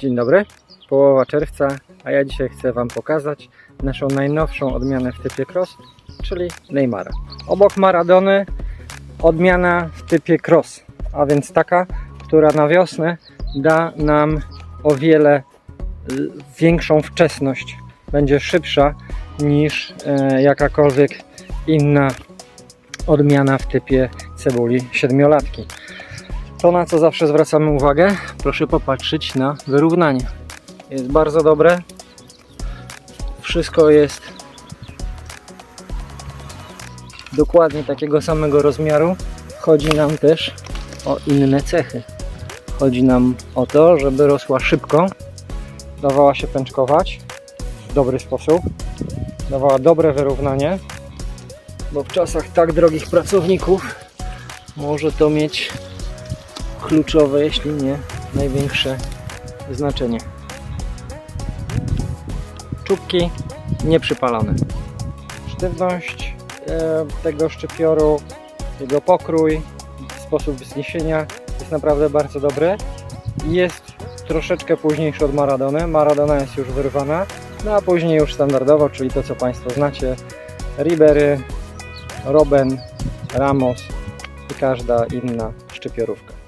Dzień dobry, połowa czerwca, a ja dzisiaj chcę Wam pokazać naszą najnowszą odmianę w typie cross, czyli Neymara. Obok Maradony odmiana w typie cross, a więc taka, która na wiosnę da nam o wiele większą wczesność. Będzie szybsza niż e, jakakolwiek inna odmiana w typie cebuli siedmiolatki. To na co zawsze zwracamy uwagę, proszę popatrzeć na wyrównanie. Jest bardzo dobre. Wszystko jest dokładnie takiego samego rozmiaru. Chodzi nam też o inne cechy. Chodzi nam o to, żeby rosła szybko, dawała się pęczkować w dobry sposób, dawała dobre wyrównanie, bo w czasach tak drogich pracowników może to mieć kluczowe, jeśli nie największe znaczenie. Czubki nieprzypalone. Sztywność e, tego szczypioru, jego pokrój, sposób zniesienia jest naprawdę bardzo dobry. Jest troszeczkę późniejszy od Maradony. Maradona jest już wyrwana, no a później już standardowo, czyli to co Państwo znacie, Ribery, Robben, Ramos i każda inna szczypiorówka.